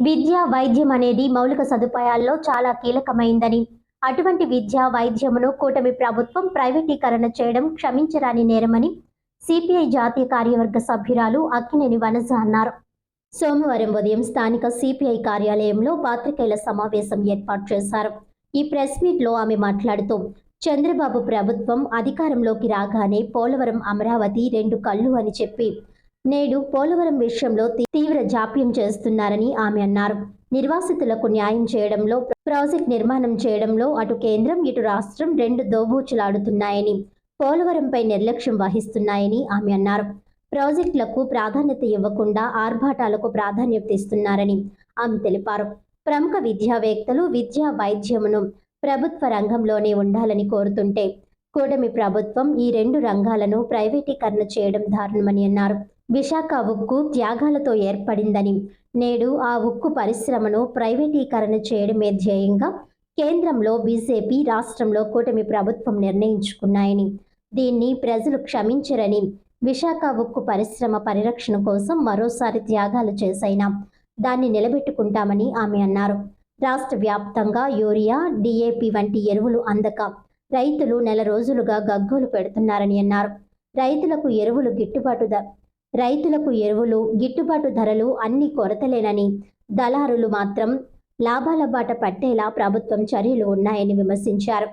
విద్య వైద్యం అనేది మౌలిక సదుపాయాల్లో చాలా కీలకమైందని. అటువంటి విద్య వైద్యమును కూటమి ప్రభుత్వం ప్రైవేటీకరణ చేయడం క్షమించరాని నేరమని సిపిఐ జాతీయ కార్యవర్గ సభ్యురాలు అక్కినేని వనజ అన్నారు. సోమవారం ఉదయం స్థానిక సిపిఐ కార్యాలయంలో పాత్రికేయుల సమావేశం ఏర్పాటు చేశారు. ఈ ప్రెస్ మీట్లో ఆమె మాట్లాడుతూ చంద్రబాబు ప్రభుత్వం అధికారంలోకి రాగానే పోలవరం అమరావతి రెండు కళ్ళు అని చెప్పి నేడు పోలవరం విషయంలో తీవ్ర జాప్యం చేస్తున్నారని ఆమె అన్నారు. నిర్వాసితులకు న్యాయం చేయడంలో ప్రాజెక్ట్ నిర్మాణం చేయడంలో అటు కేంద్రం ఇటు రాష్ట్రం రెండు దోబూచులాడుతున్నాయని పోలవరంపై నిర్లక్ష్యం వహిస్తున్నాయని ఆమె అన్నారు. ప్రాజెక్టులకు ప్రాధాన్యత ఇవ్వకుండా ఆర్భాటాలకు ప్రాధాన్యత ఇస్తున్నారని ఆమె తెలిపారు. ప్రముఖ విద్యావేత్తలు విద్యా వైద్యమును ప్రభుత్వ రంగంలోనే ఉండాలని కోరుతుంటే కూటమి ప్రభుత్వం ఈ రెండు రంగాలను ప్రైవేటీకరణ చేయడం దారుణమని అన్నారు. విశాఖ ఉక్కు త్యాగాలతో ఏర్పడిందని. నేడు ఆ ఉక్కు పరిశ్రమను ప్రైవేటీకరణ చేయడమే ధ్యేయంగా కేంద్రంలో బీజేపీ రాష్ట్రంలో కూటమి ప్రభుత్వం నిర్ణయించుకున్నాయని. దీన్ని ప్రజలు క్షమించరని విశాఖ ఉక్కు పరిశ్రమ పరిరక్షణ కోసం మరోసారి త్యాగాలు చేసైనా దాన్ని నిలబెట్టుకుంటామని ఆమె అన్నారు. రాష్ట్ర వ్యాప్తంగా యూరియా డిఏపి వంటి ఎరువులు అందక రైతులు నెల రోజులుగా గగ్గోలు పెడుతున్నారని అన్నారు. రైతులకు ఎరువులు గిట్టుబాటు రైతులకు ఎరువులు గిట్టుబాటు ధరలు అన్ని కొరతలేనని దళారులు మాత్రం లాభాల బాట పట్టేలా ప్రభుత్వం చర్యలు ఉన్నాయని విమర్శించారు.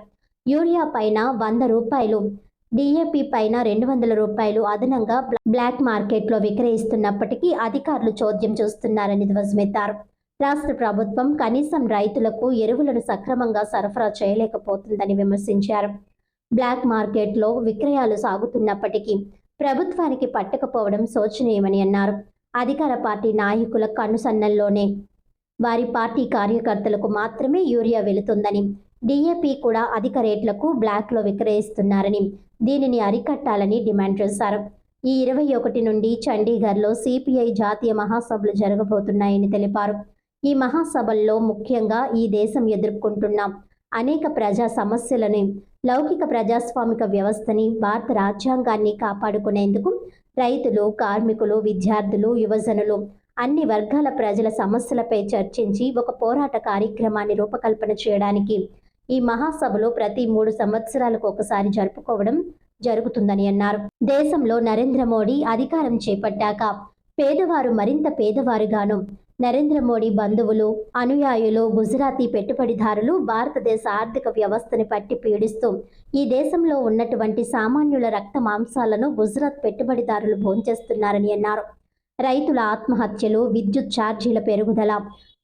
యూరియా పైన వంద రూపాయలు డిఏపి పైన రెండు వందల రూపాయలు అదనంగా బ్లాక్ మార్కెట్లో విక్రయిస్తున్నప్పటికీ అధికారులు చోద్యం చూస్తున్నారని ధ్వజమెత్తారు. రాష్ట్ర ప్రభుత్వం కనీసం రైతులకు ఎరువులను సక్రమంగా సరఫరా చేయలేకపోతుందని విమర్శించారు. బ్లాక్ మార్కెట్లో విక్రయాలు సాగుతున్నప్పటికీ ప్రభుత్వానికి పట్టకపోవడం శోచనీయమని అన్నారు. అధికార పార్టీ నాయకుల కనుసన్నల్లోనే వారి పార్టీ కార్యకర్తలకు మాత్రమే యూరియా వెళుతుందని డిఏపీ కూడా అధిక రేట్లకు బ్లాక్లో విక్రయిస్తున్నారని దీనిని అరికట్టాలని డిమాండ్ చేశారు. ఈ ఇరవై ఒకటి నుండి చండీగఢ్లో సిపిఐ జాతీయ మహాసభలు జరగబోతున్నాయని తెలిపారు. ఈ మహాసభల్లో ముఖ్యంగా ఈ దేశం ఎదుర్కొంటున్న అనేక ప్రజా సమస్యలని లౌకిక ప్రజాస్వామిక వ్యవస్థని భారత రాజ్యాంగాన్ని కాపాడుకునేందుకు రైతులు కార్మికులు విద్యార్థులు యువజనులు అన్ని వర్గాల ప్రజల సమస్యలపై చర్చించి ఒక పోరాట కార్యక్రమాన్ని రూపకల్పన చేయడానికి ఈ మహాసభలో ప్రతి మూడు సంవత్సరాలకు ఒకసారి జరుపుకోవడం జరుగుతుందని అన్నారు. దేశంలో నరేంద్ర మోడీ అధికారం చేపట్టాక పేదవారు మరింత పేదవారుగాను నరేంద్ర మోడీ బంధువులు అనుయాయులు గుజరాతీ పెట్టుబడిదారులు భారతదేశ ఆర్థిక వ్యవస్థని పట్టి పీడిస్తూ ఈ దేశంలో ఉన్నటువంటి సామాన్యుల రక్త మాంసాలను గుజరాత్ పెట్టుబడిదారులు భోంచేస్తున్నారని అన్నారు. రైతుల ఆత్మహత్యలు విద్యుత్ ఛార్జీల పెరుగుదల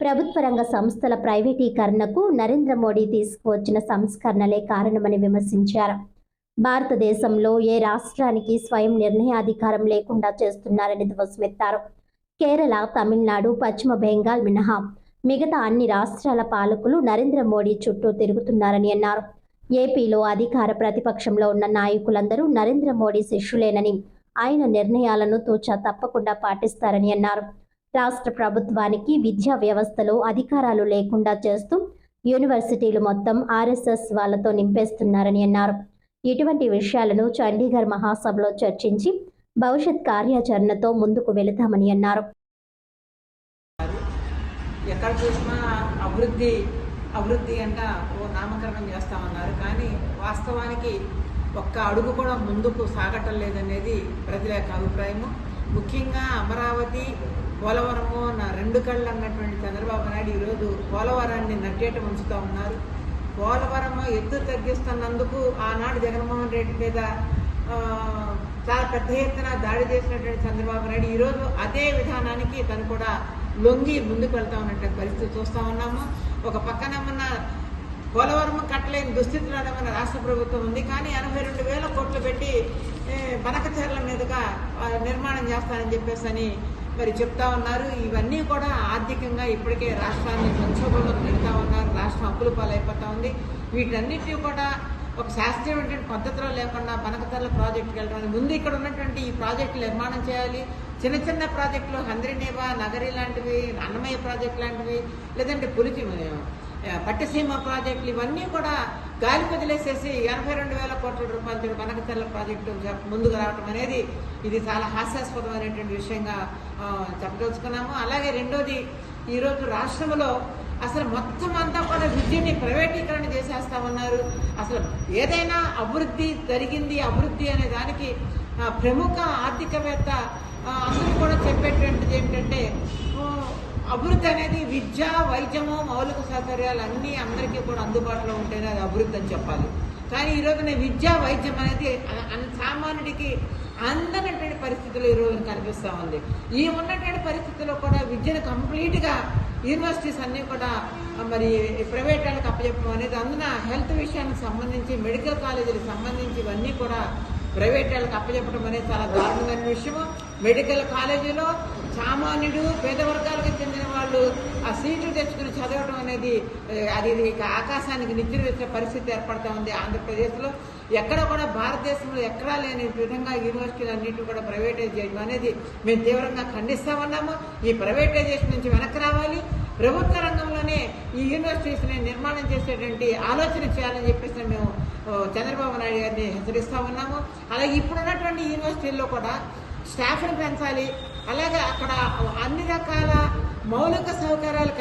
ప్రభుత్వ రంగ సంస్థల ప్రైవేటీకరణకు నరేంద్ర మోడీ తీసుకువచ్చిన సంస్కరణలే కారణమని విమర్శించారు. భారతదేశంలో ఏ రాష్ట్రానికి స్వయం నిర్ణయాధికారం లేకుండా చేస్తున్నారని ధ్వసమెత్తారు కేరళ తమిళనాడు పశ్చిమ బెంగాల్ మినహా మిగతా అన్ని రాష్ట్రాల పాలకులు నరేంద్ర మోడీ చుట్టూ తిరుగుతున్నారని అన్నారు. ఏపీలో అధికార ప్రతిపక్షంలో ఉన్న నాయకులందరూ నరేంద్ర మోడీ శిష్యులేనని ఆయన నిర్ణయాలను తూచా తప్పకుండా పాటిస్తారని అన్నారు. రాష్ట్ర ప్రభుత్వానికి విద్యా వ్యవస్థలో అధికారాలు లేకుండా చేస్తూ యూనివర్సిటీలు మొత్తం ఆర్ఎస్ఎస్ వాళ్ళతో నింపేస్తున్నారని అన్నారు. ఇటువంటి విషయాలను చండీగఢ్ మహాసభలో చర్చించి భవిష్యత్ కార్యాచరణతో ముందుకు వెళతామని అన్నారు. ఎక్కడ చూసినా అభివృద్ధి అభివృద్ధి అంట ఓ నామకరణం చేస్తామన్నారు. కానీ వాస్తవానికి ఒక్క అడుగు కూడా ముందుకు సాగటం లేదనేది ప్రజల యొక్క అభిప్రాయము. ముఖ్యంగా అమరావతి పోలవరము నా రెండు కళ్ళు అన్నటువంటి చంద్రబాబు నాయుడు ఈరోజు పోలవరాన్ని నట్టేట ఉంచుతూ ఉన్నారు. పోలవరము ఎత్తు తగ్గిస్తున్నందుకు ఆనాడు జగన్మోహన్ రెడ్డి మీద చాలా పెద్ద ఎత్తున దాడి చేసినటువంటి చంద్రబాబు నాయుడు ఈరోజు అదే విధానానికి తను కూడా లొంగి ముందుకు వెళ్తా ఉన్నటువంటి పరిస్థితి చూస్తూ ఉన్నాము. ఒక పక్కన ఉన్న పోలవరం కట్టలేని దుస్థితిలో మన రాష్ట్ర ప్రభుత్వం ఉంది. కానీ ఎనభై రెండు వేల కోట్లు పెట్టి ఏ, బనకచర్ల మీదుగా నిర్మాణం చేస్తానని చెప్పేసి అని మరి చెప్తా ఉన్నారు. ఇవన్నీ కూడా ఆర్థికంగా ఇప్పటికే రాష్ట్రాన్ని సంక్షోభంలో పెడతా ఉన్నారు. రాష్ట్రం అప్పులు పాలైపోతా ఉంది. వీటన్నిటిని కూడా ఒక శాస్త్రీయమైనటువంటి పద్ధతిలో లేకుండా పనకతల ప్రాజెక్టుకి వెళ్ళడం. ముందు ఇక్కడ ఉన్నటువంటి ఈ ప్రాజెక్టులు నిర్మాణం చేయాలి. చిన్న చిన్న ప్రాజెక్టులు హంద్రినేవా నగరి లాంటివి అన్నమయ్య ప్రాజెక్ట్ లాంటివి లేదంటే పులిచి పట్టసీమ పట్టిసీమ ప్రాజెక్టులు ఇవన్నీ కూడా గాలి వదిలేసేసి ఎనభై రెండు వేల కోట్ల రూపాయలతో బనకచెర్ల ప్రాజెక్టు ముందుకు రావడం అనేది ఇది చాలా హాస్యాస్పదమైనటువంటి విషయంగా చెప్పదలుచుకున్నాము. అలాగే రెండోది ఈరోజు రాష్ట్రంలో అసలు మొత్తం అంతా కూడా విద్యని ప్రైవేటీకరణ చేసేస్తా ఉన్నారు. అసలు ఏదైనా అభివృద్ధి జరిగింది అభివృద్ధి అనే దానికి ప్రముఖ ఆర్థికవేత్త అందరూ కూడా చెప్పేటువంటిది ఏమిటంటే అభివృద్ధి అనేది విద్య వైద్యము మౌలిక సౌకర్యాలు అన్నీ అందరికీ కూడా అందుబాటులో ఉంటేనే అది అభివృద్ధి అని చెప్పాలి. కానీ ఈ రోజున విద్య వైద్యం అనేది సామాన్యుడికి అందనటువంటి పరిస్థితులు ఈ రోజున కనిపిస్తూ ఉంది. ఈ ఉన్నటువంటి పరిస్థితుల్లో కూడా విద్యను కంప్లీట్గా యూనివర్సిటీస్ అన్నీ కూడా మరి ప్రైవేట్ వాళ్ళకి అప్పచెప్పడం అనేది అందున హెల్త్ విషయానికి సంబంధించి మెడికల్ కాలేజీలకు సంబంధించి ఇవన్నీ కూడా ప్రైవేట్ వాళ్ళకి అప్పచెప్పడం అనేది చాలా దారుణమైన విషయము. మెడికల్ కాలేజీలో సామాన్యుడు పేద వర్గాలకు చెందిన వాళ్ళు ఆ సీట్లు తెచ్చుకుని చదవడం అనేది అది ఆకాశానికి నిద్ర వేసే పరిస్థితి ఏర్పడుతూ ఉంది ఆంధ్రప్రదేశ్లో. ఎక్కడ కూడా భారతదేశంలో ఎక్కడా లేని విధంగా యూనివర్సిటీలు అన్నింటినీ కూడా ప్రైవేటైజ్ చేయడం అనేది మేము తీవ్రంగా ఖండిస్తామన్నాము. ఈ ప్రైవేటైజేషన్ నుంచి వెనక్కి రావాలి. ప్రభుత్వ రంగంలోనే ఈ యూనివర్సిటీస్ని నిర్మాణం చేసేటువంటి ఆలోచన చేయాలని చెప్పేసి మేము చంద్రబాబు నాయుడు గారిని హెచ్చరిస్తూ ఉన్నాము. అలాగే ఇప్పుడున్నటువంటి యూనివర్సిటీల్లో కూడా స్టాఫ్ని పెంచాలి. అలాగే అక్కడ అన్ని రకాల మౌలిక సౌకర్యాలు